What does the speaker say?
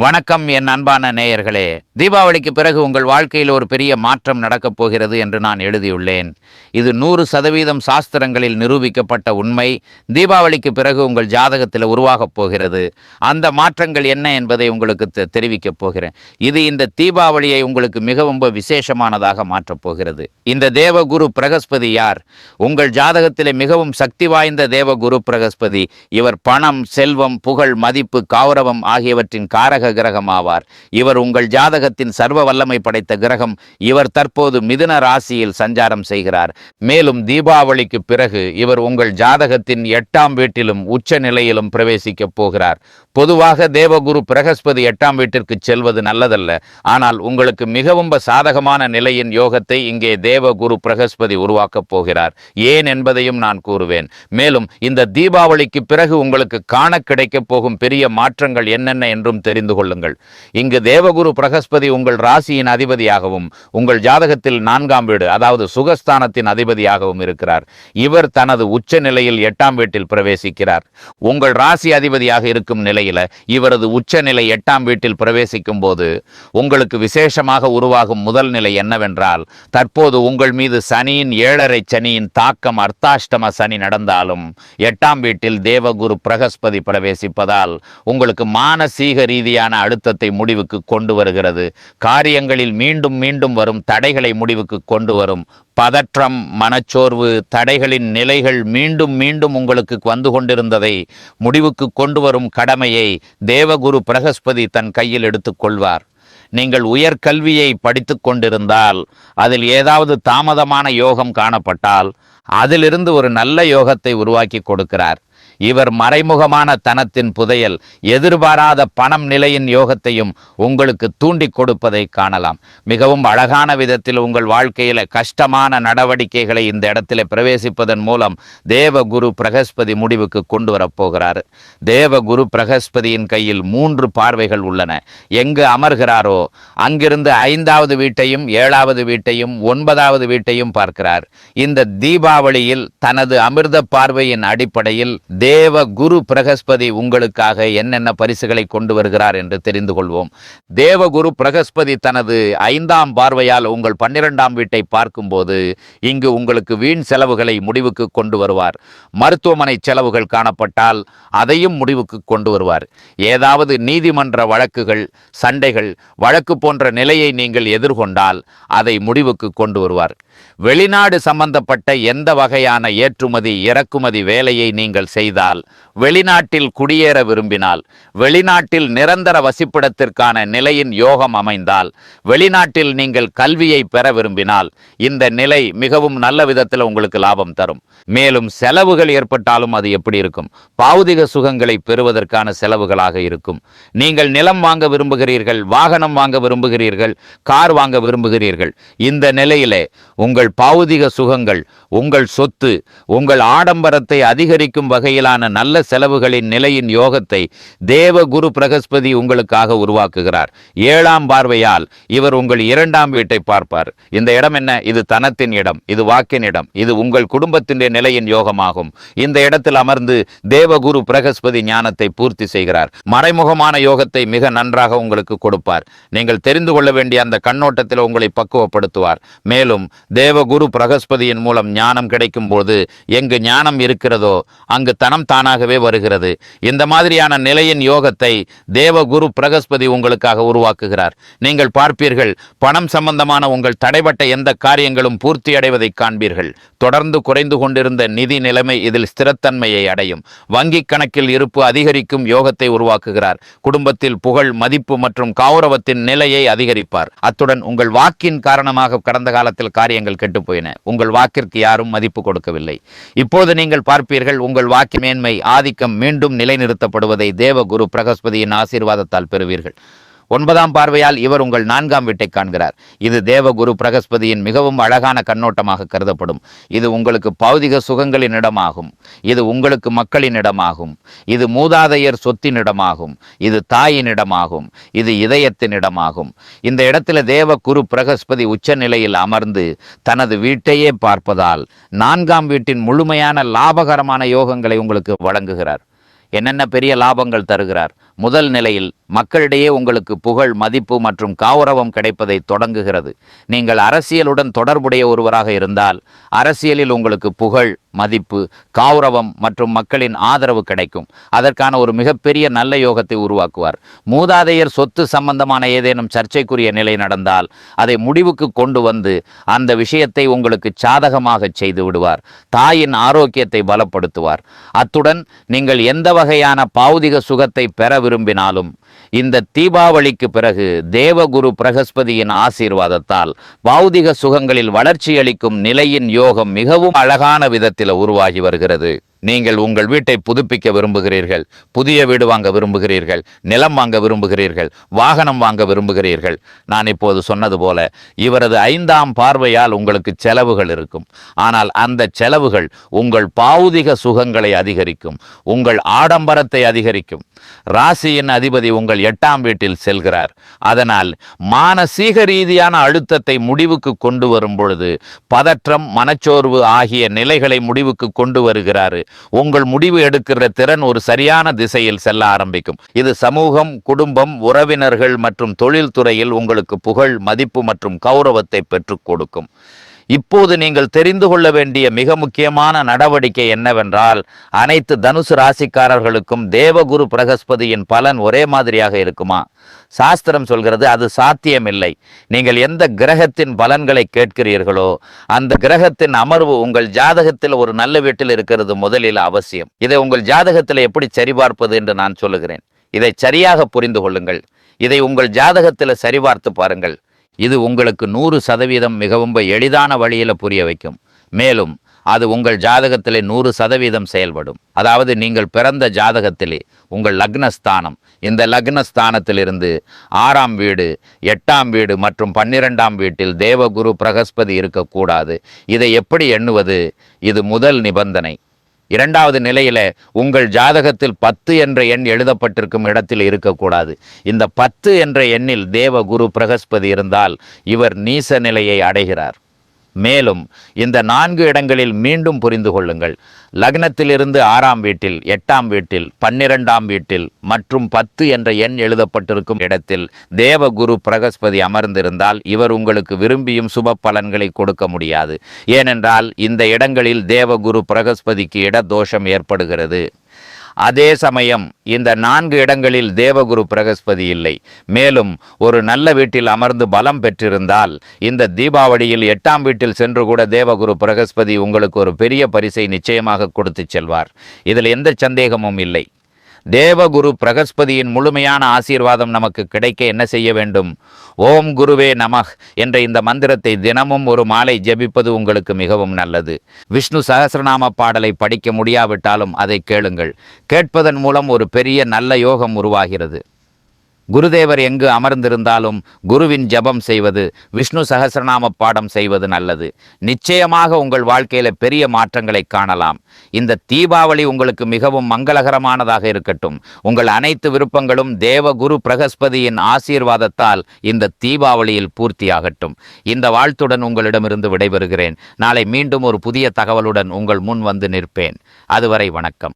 வணக்கம் என் அன்பான நேயர்களே. தீபாவளிக்கு பிறகு உங்கள் வாழ்க்கையில் ஒரு பெரிய மாற்றம் நடக்கப் போகிறது என்று நான் எழுதியுள்ளேன். இது நூறு சதவீதம் சாஸ்திரங்களில் நிரூபிக்கப்பட்ட உண்மை. தீபாவளிக்கு பிறகு உங்கள் ஜாதகத்தில் உருவாகப் போகிறது. அந்த மாற்றங்கள் என்ன என்பதை உங்களுக்கு தெ- தெரிவிக்கப் போகிறேன். இது இந்த தீபாவளியை உங்களுக்கு மிகவும் விசேஷமானதாக மாற்றப் போகிறது. இந்த தேவகுரு பிரகஸ்பதி யார்? உங்கள் ஜாதகத்திலே மிகவும் சக்தி வாய்ந்த தேவகுரு பிரகஸ்பதி. இவர் பணம் செல்வம் புகழ் மதிப்பு கௌரவம் ஆகியவற்றின் காரக கிரகம் ஆவார் இவர் உங்கள் ஜாதகத்தின் சர்வ வல்லமை படைத்த கிரகம். இவர் தற்போது மிதுன ராசியில் சஞ்சாரம் செய்கிறார். மேலும் தீபாவளிக்கு பிறகு இவர் உங்கள் ஜாதகத்தின் எட்டாம் வீட்டிலும் உச்ச நிலையிலும் பிரவேசிக்கப் போகிறார். பொதுவாக தேவகுரு பிரகஸ்பதி எட்டாம் வீட்டிற்கு செல்வது நல்லதல்ல. ஆனால் உங்களுக்கு மிகவும் சாதகமான நிலையின் யோகத்தை இங்கே தேவகுரு பிரகஸ்பதி உருவாக்கப் போகிறார். ஏன் என்பதையும் நான் கூறுவேன். மேலும் இந்த தீபாவளிக்கு பிறகு உங்களுக்கு காண கிடைக்கப் போகும் பெரிய மாற்றங்கள் என்னென்ன என்றும் தெரிந்து தெரிந்து கொள்ளுங்கள். இங்கு தேவகுரு பிரகஸ்பதி உங்கள் ராசியின் அதிபதியாகவும் உங்கள் ஜாதகத்தில் நான்காம் வீடு அதாவது சுகஸ்தானத்தின் அதிபதியாகவும் இருக்கிறார். இவர் தனது உச்ச நிலையில் எட்டாம் வீட்டில் பிரவேசிக்கிறார். உங்கள் ராசி அதிபதியாக இருக்கும் நிலையில இவரது உச்ச நிலை எட்டாம் வீட்டில் பிரவேசிக்கும் போது உங்களுக்கு விசேஷமாக உருவாகும் முதல் நிலை என்னவென்றால் தற்போது உங்கள் மீது சனியின் ஏழரை சனியின் தாக்கம் அர்த்தாஷ்டம சனி நடந்தாலும் எட்டாம் வீட்டில் தேவகுரு பிரகஸ்பதி பிரவேசிப்பதால் உங்களுக்கு மானசீக ரீதியாக ரீதியான அழுத்தத்தை முடிவுக்கு கொண்டு வருகிறது. காரியங்களில் மீண்டும் மீண்டும் வரும் தடைகளை முடிவுக்கு கொண்டு வரும். பதற்றம் மனச்சோர்வு தடைகளின் நிலைகள் மீண்டும் மீண்டும் உங்களுக்கு வந்து கொண்டிருந்ததை முடிவுக்கு கொண்டு வரும் கடமையை தேவகுரு பிரகஸ்பதி தன் கையில் எடுத்துக்கொள்வார் நீங்கள் உயர்கல்வியை படித்து கொண்டிருந்தால் அதில் ஏதாவது தாமதமான யோகம் காணப்பட்டால் அதிலிருந்து ஒரு நல்ல யோகத்தை உருவாக்கி கொடுக்கிறார். இவர் மறைமுகமான தனத்தின் புதையல் எதிர்பாராத பணம் நிலையின் யோகத்தையும் உங்களுக்கு தூண்டி கொடுப்பதை காணலாம். மிகவும் அழகான விதத்தில் உங்கள் வாழ்க்கையில கஷ்டமான நடவடிக்கைகளை இந்த இடத்துல பிரவேசிப்பதன் மூலம் தேவகுரு பிரகஸ்பதி முடிவுக்கு கொண்டு வரப்போகிறார் தேவகுரு பிரகஸ்பதியின் கையில் மூன்று பார்வைகள் உள்ளன. எங்கு அமர்கிறாரோ அங்கிருந்து ஐந்தாவது வீட்டையும் ஏழாவது வீட்டையும் ஒன்பதாவது வீட்டையும் பார்க்கிறார். இந்த தீபாவளியில் தனது அமிர்த பார்வையின் அடிப்படையில் தேவ குரு பிரகஸ்பதி உங்களுக்காக என்னென்ன பரிசுகளை கொண்டு வருகிறார் என்று தெரிந்து கொள்வோம். தேவகுரு பிரகஸ்பதி தனது ஐந்தாம் பார்வையால் உங்கள் பன்னிரெண்டாம் வீட்டை பார்க்கும்போது இங்கு உங்களுக்கு வீண் செலவுகளை முடிவுக்கு கொண்டு வருவார். மருத்துவமனை செலவுகள் காணப்பட்டால் அதையும் முடிவுக்கு கொண்டு வருவார். ஏதாவது நீதிமன்ற வழக்குகள் சண்டைகள் வழக்கு போன்ற நிலையை நீங்கள் எதிர்கொண்டால் அதை முடிவுக்கு கொண்டு வருவார். வெளிநாடு சம்பந்தப்பட்ட எந்த வகையான ஏற்றுமதி இறக்குமதி வேலையை நீங்கள் செய்தால் வெளிநாட்டில் குடியேற விரும்பினால் வெளிநாட்டில் நிரந்தர வசிப்பிடத்திற்கான நிலையின் யோகம் அமைந்தால் வெளிநாட்டில் நீங்கள் கல்வியை பெற விரும்பினால் இந்த நிலை மிகவும் நல்ல விதத்தில் உங்களுக்கு லாபம் தரும். மேலும் செலவுகள் ஏற்பட்டாலும் அது எப்படி இருக்கும்? பாவுதிக சுகங்களை பெறுவதற்கான செலவுகளாக இருக்கும். நீங்கள் நிலம் வாங்க விரும்புகிறீர்கள் வாகனம் வாங்க விரும்புகிறீர்கள் கார் வாங்க விரும்புகிறீர்கள். இந்த நிலையிலே உங்கள் பாவதிக சுகங்கள் உங்கள் சொத்து உங்கள் ஆடம்பரத்தை அதிகரிக்கும் வகையிலான நல்ல செலவுகளின் நிலையின் யோகத்தை தேவ குரு பிரகஸ்பதி உங்களுக்காக உருவாக்குகிறார். ஏழாம் பார்வையால் இவர் உங்கள் இரண்டாம் வீட்டை பார்ப்பார். இந்த இடம் என்ன? இது தனத்தின் இடம் இது வாக்கின் இடம் இது உங்கள் குடும்பத்தின் நிலையின் யோகமாகும். இந்த இடத்தில் அமர்ந்து தேவகுரு பிரகஸ்பதி ஞானத்தை பூர்த்தி செய்கிறார். மறைமுகமான யோகத்தை மிக நன்றாக உங்களுக்கு கொடுப்பார். நீங்கள் தெரிந்து கொள்ள வேண்டிய அந்த கண்ணோட்டத்தில் உங்களை பக்குவப்படுத்துவார். மேலும் தேவகுரு பிரகஸ்பதியின் மூலம் ஞானம் கிடைக்கும் போது எங்கு ஞானம் இருக்கிறதோ அங்கு தனம் தானாகவே வருகிறது. இந்த மாதிரியான நிலையின் யோகத்தை தேவகுரு பிரகஸ்பதி உங்களுக்காக உருவாக்குகிறார். நீங்கள் பார்ப்பீர்கள் பணம் சம்பந்தமான உங்கள் தடைபட்ட எந்த காரியங்களும் பூர்த்தி அடைவதை காண்பீர்கள். தொடர்ந்து குறைந்து கொண்டு கொண்டிருந்த நிதி நிலைமை இதில் ஸ்திரத்தன்மையை அடையும். வங்கிக் கணக்கில் இருப்பு அதிகரிக்கும் யோகத்தை உருவாக்குகிறார். குடும்பத்தில் புகழ் மதிப்பு மற்றும் கௌரவத்தின் நிலையை அதிகரிப்பார். அத்துடன் உங்கள் வாக்கின் காரணமாக கடந்த காலத்தில் காரியங்கள் கெட்டுப் போயின உங்கள் வாக்கிற்கு யாரும் மதிப்பு கொடுக்கவில்லை. இப்போது நீங்கள் பார்ப்பீர்கள் உங்கள் வாக்கு மேன்மை ஆதிக்கம் மீண்டும் நிலைநிறுத்தப்படுவதை தேவகுரு பிரகஸ்பதியின் ஆசீர்வாதத்தால் பெறுவீர்கள். ஒன்பதாம் பார்வையால் இவர் உங்கள் நான்காம் வீட்டை காண்கிறார். இது தேவகுரு பிரகஸ்பதியின் மிகவும் அழகான கண்ணோட்டமாக கருதப்படும். இது உங்களுக்கு பௌதிக சுகங்களின் இடமாகும். இது உங்களுக்கு மக்களின் இடமாகும். இது மூதாதையர் சொத்தின் இடமாகும். இது தாயின் இடமாகும். இது இதயத்தின் இடமாகும். இந்த இடத்துல தேவ குரு பிரகஸ்பதி உச்ச நிலையில் அமர்ந்து தனது வீட்டையே பார்ப்பதால் நான்காம் வீட்டின் முழுமையான லாபகரமான யோகங்களை உங்களுக்கு வழங்குகிறார். என்னென்ன பெரிய லாபங்கள் தருகிறார்? முதல் நிலையில் மக்களிடையே உங்களுக்கு புகழ் மதிப்பு மற்றும் கௌரவம் கிடைப்பதை தொடங்குகிறது. நீங்கள் அரசியலுடன் தொடர்புடைய ஒருவராக இருந்தால் அரசியலில் உங்களுக்கு புகழ் மதிப்பு கௌரவம் மற்றும் மக்களின் ஆதரவு கிடைக்கும். அதற்கான ஒரு மிகப்பெரிய நல்ல யோகத்தை உருவாக்குவார். மூதாதையர் சொத்து சம்பந்தமான ஏதேனும் சர்ச்சைக்குரிய நிலை நடந்தால் அதை முடிவுக்கு கொண்டு வந்து அந்த விஷயத்தை உங்களுக்கு சாதகமாக செய்து விடுவார். தாயின் ஆரோக்கியத்தை பலப்படுத்துவார். அத்துடன் நீங்கள் எந்த வகையான பௌதிக சுகத்தை பெற விரும்பினாலும் இந்த தீபாவளிக்கு பிறகு தேவகுரு பிரகஸ்பதியின் ஆசீர்வாதத்தால் பௌதிக சுகங்களில் வளர்ச்சியளிக்கும் நிலையின் யோகம் மிகவும் அழகான விதத்தில் உருவாகி வருகிறது. நீங்கள் உங்கள் வீட்டை புதுப்பிக்க விரும்புகிறீர்கள் புதிய வீடு வாங்க விரும்புகிறீர்கள் நிலம் வாங்க விரும்புகிறீர்கள் வாகனம் வாங்க விரும்புகிறீர்கள். நான் இப்போது சொன்னது போல இவரது ஐந்தாம் பார்வையால் உங்களுக்கு செலவுகள் இருக்கும். ஆனால் அந்த செலவுகள் உங்கள் பாவுதிக சுகங்களை அதிகரிக்கும் உங்கள் ஆடம்பரத்தை அதிகரிக்கும். ராசியின் அதிபதி உங்கள் எட்டாம் வீட்டில் செல்கிறார். அதனால் மானசீக ரீதியான அழுத்தத்தை முடிவுக்கு கொண்டு வரும் பொழுது பதற்றம் மனச்சோர்வு ஆகிய நிலைகளை முடிவுக்கு கொண்டு வருகிறார். உங்கள் முடிவு எடுக்கிற திறன் ஒரு சரியான திசையில் செல்ல ஆரம்பிக்கும். இது சமூகம் குடும்பம் உறவினர்கள் மற்றும் தொழில்துறையில் உங்களுக்கு புகழ் மதிப்பு மற்றும் கௌரவத்தை பெற்றுக் கொடுக்கும். இப்போது நீங்கள் தெரிந்து கொள்ள வேண்டிய மிக முக்கியமான நடவடிக்கை என்னவென்றால் அனைத்து தனுசு ராசிக்காரர்களுக்கும் தேவகுரு பிரகஸ்பதியின் பலன் ஒரே மாதிரியாக இருக்குமா? சாஸ்திரம் சொல்கிறது அது சாத்தியமில்லை. நீங்கள் எந்த கிரகத்தின் பலன்களை கேட்கிறீர்களோ அந்த கிரகத்தின் அமர்வு உங்கள் ஜாதகத்தில் ஒரு நல்ல வீட்டில் இருக்கிறது முதலில் அவசியம். இதை உங்கள் ஜாதகத்தில் எப்படி சரிபார்ப்பது என்று நான் சொல்லுகிறேன். இதை சரியாக புரிந்து கொள்ளுங்கள். இதை உங்கள் ஜாதகத்தில் சரிபார்த்து பாருங்கள். இது உங்களுக்கு நூறு சதவீதம் மிகவும் எளிதான வழியில் புரிய வைக்கும். மேலும் அது உங்கள் ஜாதகத்திலே நூறு சதவீதம் செயல்படும். அதாவது நீங்கள் பிறந்த ஜாதகத்திலே உங்கள் லக்னஸ்தானம் இந்த லக்னஸ்தானத்திலிருந்து ஆறாம் வீடு எட்டாம் வீடு மற்றும் பன்னிரெண்டாம் வீட்டில் தேவகுரு பிரகஸ்பதி இருக்கக்கூடாது. இதை எப்படி எண்ணுவது? இது முதல் நிபந்தனை. இரண்டாவது நிலையில உங்கள் ஜாதகத்தில் பத்து என்ற எண் எழுதப்பட்டிருக்கும் இடத்தில் இருக்கக்கூடாது. இந்த பத்து என்ற எண்ணில் தேவ குரு பிரகஸ்பதி இருந்தால் இவர் நீச நிலையை அடைகிறார். மேலும் இந்த நான்கு இடங்களில் மீண்டும் புரிந்து கொள்ளுங்கள். லக்னத்திலிருந்து ஆறாம் வீட்டில் எட்டாம் வீட்டில் பன்னிரெண்டாம் வீட்டில் மற்றும் பத்து என்ற எண் எழுதப்பட்டிருக்கும் இடத்தில் தேவகுரு பிரகஸ்பதி அமர்ந்திருந்தால் இவர் உங்களுக்கு விரும்பியும் சுப பலன்களை கொடுக்க முடியாது. ஏனென்றால் இந்த இடங்களில் தேவகுரு பிரகஸ்பதிக்கு இட தோஷம் ஏற்படுகிறது. அதே சமயம் இந்த நான்கு இடங்களில் தேவகுரு பிரகஸ்பதி இல்லை. மேலும் ஒரு நல்ல வீட்டில் அமர்ந்து பலம் பெற்றிருந்தால் இந்த தீபாவளியில் எட்டாம் வீட்டில் சென்று கூட தேவகுரு பிரகஸ்பதி உங்களுக்கு ஒரு பெரிய பரிசை நிச்சயமாக கொடுத்து செல்வார். இதில் எந்த சந்தேகமும் இல்லை. தேவகுரு பிரகஸ்பதியின் முழுமையான ஆசீர்வாதம் நமக்கு கிடைக்க என்ன செய்ய வேண்டும்? ஓம் குருவே நமஹ் என்ற இந்த மந்திரத்தை தினமும் ஒரு மாலை ஜெபிப்பது உங்களுக்கு மிகவும் நல்லது. விஷ்ணு சகசிரநாம பாடலை படிக்க முடியாவிட்டாலும் அதை கேளுங்கள். கேட்பதன் மூலம் ஒரு பெரிய நல்ல யோகம் உருவாகிறது. குருதேவர் எங்கு அமர்ந்திருந்தாலும் குருவின் ஜெபம் செய்வது விஷ்ணு சகசிரநாம பாடம் செய்வது நல்லது. நிச்சயமாக உங்கள் வாழ்க்கையில பெரிய மாற்றங்களை காணலாம். இந்த தீபாவளி உங்களுக்கு மிகவும் மங்களகரமானதாக இருக்கட்டும். உங்கள் அனைத்து விருப்பங்களும் தேவ குரு பிரகஸ்பதியின் ஆசீர்வாதத்தால் இந்த தீபாவளியில் பூர்த்தியாகட்டும். இந்த வாழ்த்துடன் உங்களிடமிருந்து விடைபெறுகிறேன். நாளை மீண்டும் ஒரு புதிய தகவலுடன் உங்கள் முன் வந்து நிற்பேன். அதுவரை வணக்கம்.